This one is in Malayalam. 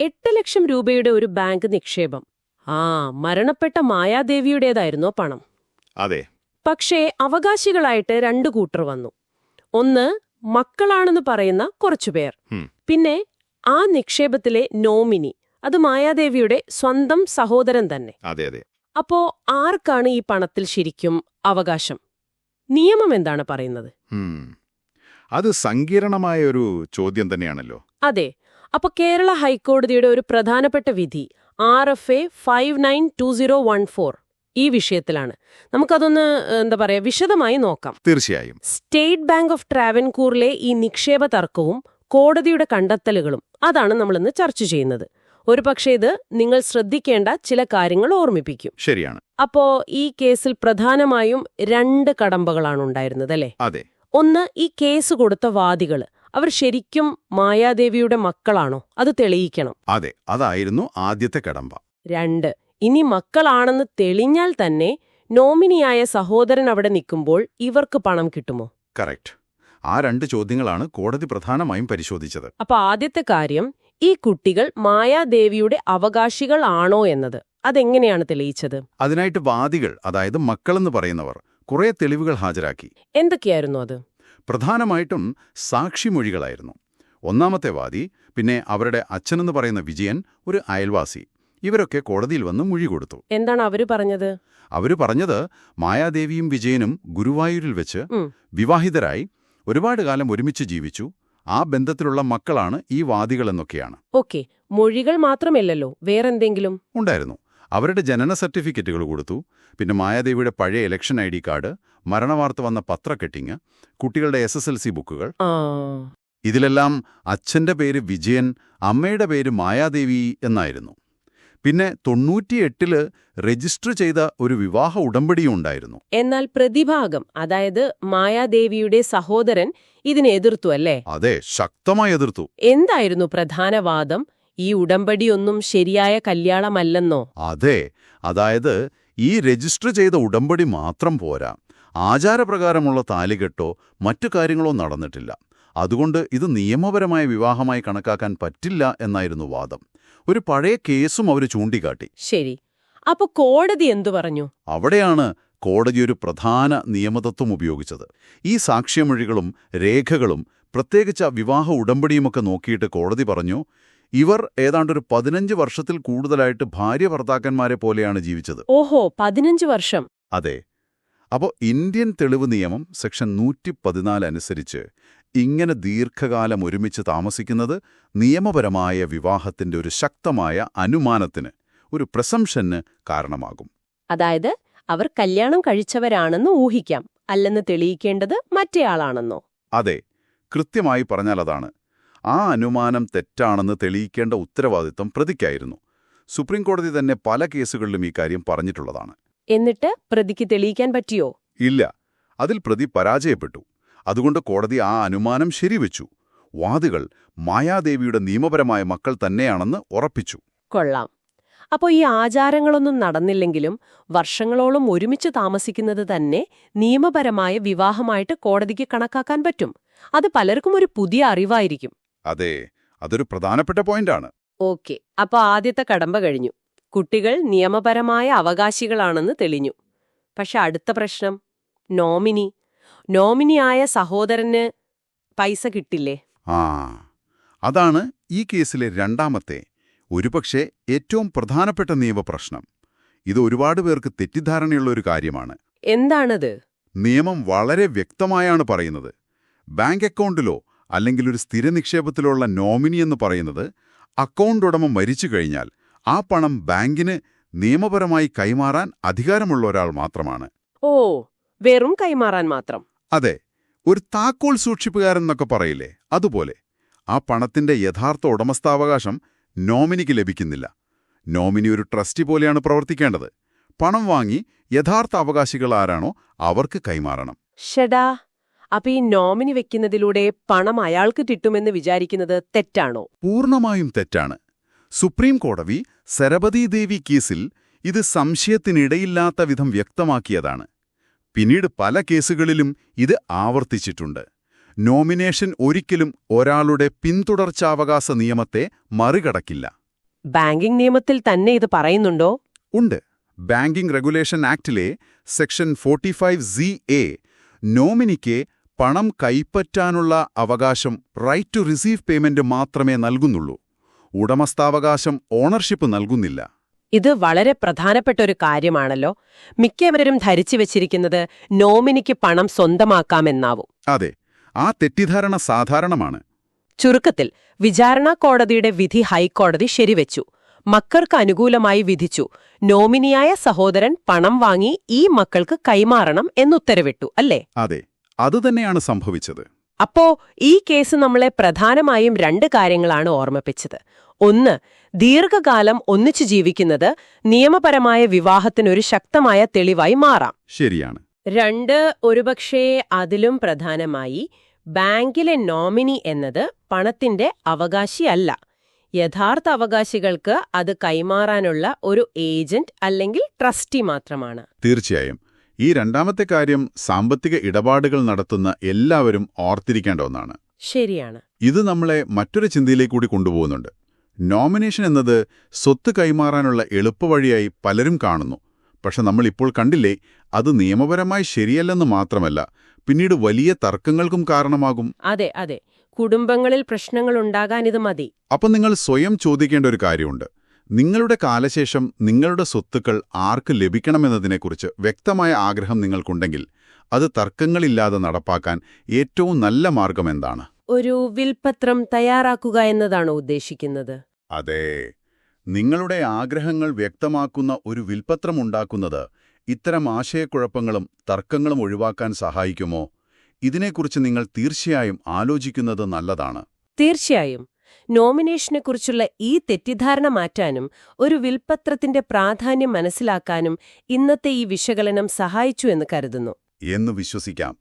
എട്ട് ലക്ഷം രൂപയുടെ ഒരു ബാങ്ക് നിക്ഷേപം. ആ മരണപ്പെട്ട മായാദേവിയുടേതായിരുന്നോ പണം? അതെ. പക്ഷേ അവകാശികളായിട്ട് രണ്ടു കൂട്ടർ വന്നു. ഒന്ന് മക്കളാണെന്ന് പറയുന്ന കുറച്ചുപേർ. പിന്നെ ആ നിക്ഷേപത്തിലെ നോമിനി അത് മായാദേവിയുടെ സ്വന്തം സഹോദരൻ തന്നെ. അതെ അതെ. അപ്പോ ആർക്കാണ് ഈ പണത്തിൽ ശരിക്കും അവകാശം? നിയമം എന്താണ് പറയുന്നത്? അത് സങ്കീർണമായ ഒരു ചോദ്യം തന്നെയാണല്ലോ. അതെ. അപ്പൊ കേരള ഹൈക്കോടതിയുടെ ഒരു പ്രധാനപ്പെട്ട വിധി R F A five nine two zero one four ഈ വിഷയത്തിലാണ്. നമുക്കതൊന്ന് എന്താ പറയുക വിശദമായി നോക്കാം. തീർച്ചയായും. സ്റ്റേറ്റ് ബാങ്ക് ഓഫ് ട്രാവൻകൂറിലെ ഈ നിക്ഷേപ തർക്കവും കോടതിയുടെ കണ്ടെത്തലുകളും അതാണ് നമ്മളിന്ന് ചർച്ച ചെയ്യുന്നത്. ഒരു പക്ഷേ ഇത് നിങ്ങൾ ശ്രദ്ധിക്കേണ്ട ചില കാര്യങ്ങൾ ഓർമ്മിപ്പിക്കും. ശരിയാണ്. അപ്പോ ഈ കേസിൽ പ്രധാനമായും രണ്ട് കടമ്പകളാണ് ഉണ്ടായിരുന്നത് അല്ലേ? അതെ. ഒന്ന് ഈ കേസ് കൊടുത്ത വാദികൾ അവർ ശരിക്കും മായാദേവിയുടെ മക്കളാണോ? അത് തെളിയിക്കണം. അതെ അതായിരുന്നു ആദ്യത്തെ കടമ്പ. രണ്ട് ഇനി മക്കളാണെന്ന് തെളിഞ്ഞാൽ തന്നെ നോമിനിയായ സഹോദരൻ അവിടെ നിൽക്കുമ്പോൾ ഇവർക്ക് പണം കിട്ടുമോ? കറക്റ്റ്. ആ രണ്ട് ചോദ്യങ്ങളാണ് കോടതി പ്രധാനമായും പരിശോധിച്ചത്. അപ്പൊ ആദ്യത്തെ കാര്യം ഈ കുട്ടികൾ മായാദേവിയുടെ അവകാശികളാണോ എന്നത്. അതെങ്ങനെയാണ് തെളിയിച്ചത്? അതിനായിട്ട് വാദികൾ അതായത് മക്കളെന്ന് പറയുന്നവർ കുറെ തെളിവുകൾ ഹാജരാക്കി. എന്തൊക്കെയായിരുന്നു അത്? പ്രധാനമായിട്ടും സാക്ഷിമൊഴികളായിരുന്നു. ഒന്നാമത്തെ വാദി പിന്നെ അവരുടെ അച്ഛനെന്ന് പറയുന്ന വിജയൻ ഒരു അയൽവാസി. ഇവരൊക്കെ കോടതിയിൽ വന്ന് മൊഴി കൊടുത്തു. എന്താണ് അവർ പറഞ്ഞത്? അവർ പറഞ്ഞത് മായാദേവിയും വിജയനും ഗുരുവായൂരിൽ വെച്ച് വിവാഹിതരായി ഒരുപാട് കാലം ഒരുമിച്ച് ജീവിച്ചു. ആ ബന്ധത്തിലുള്ള മക്കളാണ് ഈ വാദികളെന്നൊക്കെയാണ്. ഓക്കെ. മൊഴികൾ മാത്രമല്ലല്ലോ വേറെന്തെങ്കിലും? ഉണ്ടായിരുന്നു. അവരുടെ ജനന സർട്ടിഫിക്കറ്റുകൾ കൊടുത്തു. പിന്നെ മായാദേവിയുടെ പഴയ ഇലക്ഷൻ ഐ ഡി കാർഡ് മരണവാർത്ത വന്ന പത്രക്കെട്ടിങ് കുട്ടികളുടെ എസ് എസ് എൽ സി ബുക്കുകൾ. ഇതിലെല്ലാം അച്ഛന്റെ പേര് വിജയൻ അമ്മയുടെ പേര് മായാദേവി എന്നായിരുന്നു. പിന്നെ തൊണ്ണൂറ്റിയെട്ടിൽ രജിസ്റ്റർ ചെയ്ത ഒരു വിവാഹ ഉടമ്പടിയും ഉണ്ടായിരുന്നു. എന്നാൽ പ്രതിഭാഗം അതായത് മായാദേവിയുടെ സഹോദരൻ ഇതിനെ എതിർത്തു അല്ലേ? അതെ ശക്തമായി എതിർത്തു. എന്തായിരുന്നു പ്രധാന വാദം? ഈ ഉടമ്പടിയൊന്നും ശരിയായ കല്യാണമല്ലെന്നോ? അതെ അതായത് ഈ രജിസ്റ്റർ ചെയ്ത ഉടമ്പടി മാത്രം പോരാ. ആചാരപ്രകാരമുള്ള താലികെട്ടോ മറ്റു കാര്യങ്ങളോ നടന്നിട്ടില്ല. അതുകൊണ്ട് ഇത് നിയമപരമായ വിവാഹമായി കണക്കാക്കാൻ പറ്റില്ല എന്നായിരുന്നു വാദം. ഒരു പഴയ കേസും അവർ ചൂണ്ടിക്കാട്ടി. ശരി. അപ്പൊ കോടതി എന്തു പറഞ്ഞു? അവിടെയാണ് കോടതി ഒരു പ്രധാന നിയമതത്വം ഉപയോഗിച്ചത്. ഈ സാക്ഷ്യമൊഴികളും രേഖകളും പ്രത്യേകിച്ച വിവാഹ ഉടമ്പടിയുമൊക്കെ നോക്കിയിട്ട് കോടതി പറഞ്ഞു ഇവർ ഏതാണ്ടൊരു പതിനഞ്ച് വർഷത്തിൽ കൂടുതലായിട്ട് ഭാര്യ ഭർത്താക്കന്മാരെ പോലെയാണ് ജീവിച്ചത്. ഓഹോ പതിനഞ്ച് വർഷം. അതെ. അപ്പോൾ ഇന്ത്യൻ തെളിവ് നിയമം സെക്ഷൻ നൂറ്റി പതിനാല് അനുസരിച്ച് ഇങ്ങനെ ദീർഘകാലം ഒരുമിച്ച് താമസിക്കുന്നത് നിയമപരമായ വിവാഹത്തിന്റെ ഒരു ശക്തമായ അനുമാനത്തിന് ഒരു പ്രസംഷന് കാരണമാകും. അതായത് അവർ കല്യാണം കഴിച്ചവരാണെന്ന് ഊഹിക്കാം അല്ലെന്ന് തെളിയിക്കേണ്ടത് മറ്റേയാളാണെന്നോ? അതെ. കൃത്യമായി പറഞ്ഞാൽ അതാണ്. ആ അനുമാനം തെറ്റാണെന്ന് തെളിയിക്കേണ്ട ഉത്തരവാദിത്തം പ്രതിക്കായിരുന്നു. സുപ്രീംകോടതി തന്നെ പല കേസുകളിലും ഈ കാര്യം പറഞ്ഞിട്ടുള്ളതാണ്. എന്നിട്ട് പ്രതിക്ക് തെളിയിക്കാൻ പറ്റിയോ? ഇല്ല. അതിൽ പ്രതി പരാജയപ്പെട്ടു. അതുകൊണ്ട് കോടതി ആ അനുമാനം ശരിവെച്ചു. വാദികൾ മായാദേവിയുടെ നിയമപരമായ മക്കൾ തന്നെയാണെന്ന് ഉറപ്പിച്ചു. കൊള്ളാം. അപ്പോൾ ഈ ആചാരങ്ങളൊന്നും നടന്നില്ലെങ്കിലും വർഷങ്ങളോളം ഒരുമിച്ച് താമസിക്കുന്നത് തന്നെ നിയമപരമായ വിവാഹമായിട്ട് കോടതിക്ക് കണക്കാക്കാൻ പറ്റും. അത് പലർക്കും ഒരു പുതിയ അറിവായിരിക്കും. അതെ അതൊരു പ്രധാനപ്പെട്ട പോയിന്റാണ്. ഓക്കെ അപ്പൊ ആദ്യത്തെ കടമ്പ കഴിഞ്ഞു. കുട്ടികൾ നിയമപരമായ അവകാശികളാണെന്ന് തെളിഞ്ഞു. പക്ഷെ അടുത്ത പ്രശ്നം നോമിനി. നോമിനിയായ സഹോദരന് പൈസ കിട്ടില്ലേ? ആ അതാണ് ഈ കേസിലെ രണ്ടാമത്തെ ഒരുപക്ഷെ ഏറ്റവും പ്രധാനപ്പെട്ട നിയമപ്രശ്നം. ഇത് ഒരുപാട് പേർക്ക് തെറ്റിദ്ധാരണയുള്ള ഒരു കാര്യമാണ്. എന്താണത്? നിയമം വളരെ വ്യക്തമായാണ് പറയുന്നത്. ബാങ്ക് അക്കൗണ്ടിലോ അല്ലെങ്കിൽ ഒരു സ്ഥിര നിക്ഷേപത്തിലുള്ള നോമിനി എന്ന് പറയുന്നത് അക്കൗണ്ട് ഉടമ മരിച്ചു കഴിഞ്ഞാൽ ആ പണം ബാങ്കിന് നിയമപരമായി കൈമാറാൻ അധികാരമുള്ള ഒരാൾ മാത്രമാണ്. ഓ വെറും കൈമാറാൻ മാത്രം. അതെ ഒരു താക്കോൽ സൂക്ഷിപ്പുകാരൻ എന്നൊക്കെ പറയില്ലേ? അതുപോലെ ആ പണത്തിന്റെ യഥാർത്ഥ ഉടമസ്ഥാവകാശം നോമിനിക്ക് ലഭിക്കുന്നില്ല. നോമിനി ഒരു ട്രസ്റ്റി പോലെയാണ് പ്രവർത്തിക്കേണ്ടത്. പണം വാങ്ങി യഥാർത്ഥ അവകാശികൾ ആരാണോ അവർക്ക് കൈമാറണം. ഷടാ അപ്പൊ ഈ നോമിനി വെക്കുന്നതിലൂടെ പണം അയാൾക്ക് കിട്ടുമെന്ന് വിചാരിക്കുന്നത് തെറ്റാണോ? പൂർണമായും തെറ്റാണ്. സുപ്രീം കോടതി സരപതി ദേവി കേസിൽ ഇത് സംശയത്തിനിടയില്ലാത്ത വിധം വ്യക്തമാക്കിയതാണ്. പിന്നീട് പല കേസുകളിലും ഇത് ആവർത്തിച്ചിട്ടുണ്ട്. നോമിനേഷൻ ഒരിക്കലും ഒരാളുടെ പിന്തുടർച്ചാവകാശ നിയമത്തെ മറികടക്കില്ല. ബാങ്കിംഗ് നിയമത്തിൽ തന്നെ ഇത് പറയുന്നുണ്ടോ? ഉണ്ട്. Banking regulation ആക്ടിലെ section forty five C A നോമിനിക്ക് പണം കൈപ്പറ്റാനുള്ള അവകാശം റൈറ്റ് ടു റിസീവ് പേയ്മെന്റ് മാത്രമേ നൽകുന്നുള്ളൂ. ഉടമസ്ഥാവകാശം ഓണർഷിപ്പ് നൽകുന്നില്ല. ഇത് വളരെ പ്രധാനപ്പെട്ട ഒരു കാര്യമാണല്ലോ. മിക്കവരും ധരിച്ചു വച്ചിരിക്കുന്നത് നോമിനിക്ക് പണം സ്വന്തമാക്കാമെന്നാവും. അതെ ആ തെറ്റിദ്ധാരണ സാധാരണമാണ്. ചുരുക്കത്തിൽ വിചാരണ കോടതിയുടെ വിധി ഹൈക്കോടതി ശരിവെച്ചു. മക്കൾക്ക് അനുകൂലമായി വിധിച്ചു. നോമിനിയായ സഹോദരൻ പണം വാങ്ങി ഈ മക്കൾക്ക് കൈമാറണം എന്നുത്തരവിട്ടു അല്ലേ? അതെ. അതുതന്നെയാണ് സംഭവിച്ചത്. അപ്പോ ഈ കേസ് നമ്മളെ പ്രധാനമായും രണ്ട് കാര്യങ്ങളാണ് ഓർമ്മിപ്പിച്ചത്. ഒന്ന് ദീർഘകാലം ഒന്നിച്ചു ജീവിക്കുന്നത് നിയമപരമായ വിവാഹത്തിനൊരു ശക്തമായ തെളിവായി മാറാം. ശരിയാണ്. രണ്ട് ഒരുപക്ഷേ അതിലും പ്രധാനമായി ബാങ്കിലെ നോമിനി എന്നത് പണത്തിന്റെ അവകാശിയല്ല യഥാർത്ഥ അവകാശികൾക്ക് അത് കൈമാറാനുള്ള ഒരു ഏജന്റ് അല്ലെങ്കിൽ ട്രസ്റ്റി മാത്രമാണ്. തീർച്ചയായും. ഈ രണ്ടാമത്തെ കാര്യം സാമ്പത്തിക ഇടപാടുകൾ നടത്തുന്ന എല്ലാവരും ഓർത്തിരിക്കേണ്ട ഒന്നാണ്. ശരിയാണ്. ഇത് നമ്മളെ മറ്റൊരു ചിന്തയിലേക്ക് കൂടി കൊണ്ടുപോകുന്നുണ്ട്. നോമിനേഷൻ എന്നത് സ്വത്ത് കൈമാറാനുള്ള എളുപ്പവഴിയായി പലരും കാണുന്നു. പക്ഷെ നമ്മൾ ഇപ്പോൾ കണ്ടില്ലേ അത് നിയമപരമായി ശരിയല്ലെന്ന് മാത്രമല്ല പിന്നീട് വലിയ തർക്കങ്ങൾക്കും കാരണമാകും. അതെ അതെ. കുടുംബങ്ങളിൽ പ്രശ്നങ്ങൾ ഉണ്ടാകാൻ ഇത് മതി. അപ്പം നിങ്ങൾ സ്വയം ചോദിക്കേണ്ട ഒരു കാര്യമുണ്ട്. നിങ്ങളുടെ കാലശേഷം നിങ്ങളുടെ സ്വത്തുക്കൾ ആർക്ക് ലഭിക്കണമെന്നതിനെക്കുറിച്ച് വ്യക്തമായ ആഗ്രഹം നിങ്ങൾക്കുണ്ടെങ്കിൽ അത് തർക്കങ്ങളില്ലാതെ നടപ്പാക്കാൻ ഏറ്റവും നല്ല മാർഗം എന്താണ്? ഒരു വിൽപത്രം തയ്യാറാക്കുക എന്നതാണോ ഉദ്ദേശിക്കുന്നത്? അതെ. നിങ്ങളുടെ ആഗ്രഹങ്ങൾ വ്യക്തമാക്കുന്ന ഒരു വിൽപത്രമുണ്ടാക്കുന്നത് ഇത്തരം ആശയക്കുഴപ്പങ്ങളും തർക്കങ്ങളും ഒഴിവാക്കാൻ സഹായിക്കുമോ? ഇതിനെക്കുറിച്ച് നിങ്ങൾ തീർച്ചയായും ആലോചിക്കുന്നത് നല്ലതാണ്. തീർച്ചയായും. നോമിനേഷനെക്കുറിച്ചുള്ള ഈ തെറ്റിദ്ധാരണ മാറ്റാനും ഒരു വിൽപ്പത്രത്തിന്റെ പ്രാധാന്യം മനസ്സിലാക്കാനും ഇന്നത്തെ ഈ വിശകലനം സഹായിച്ചു എന്ന് കരുതുന്നു. എന്ന് വിശ്വസിക്കാം.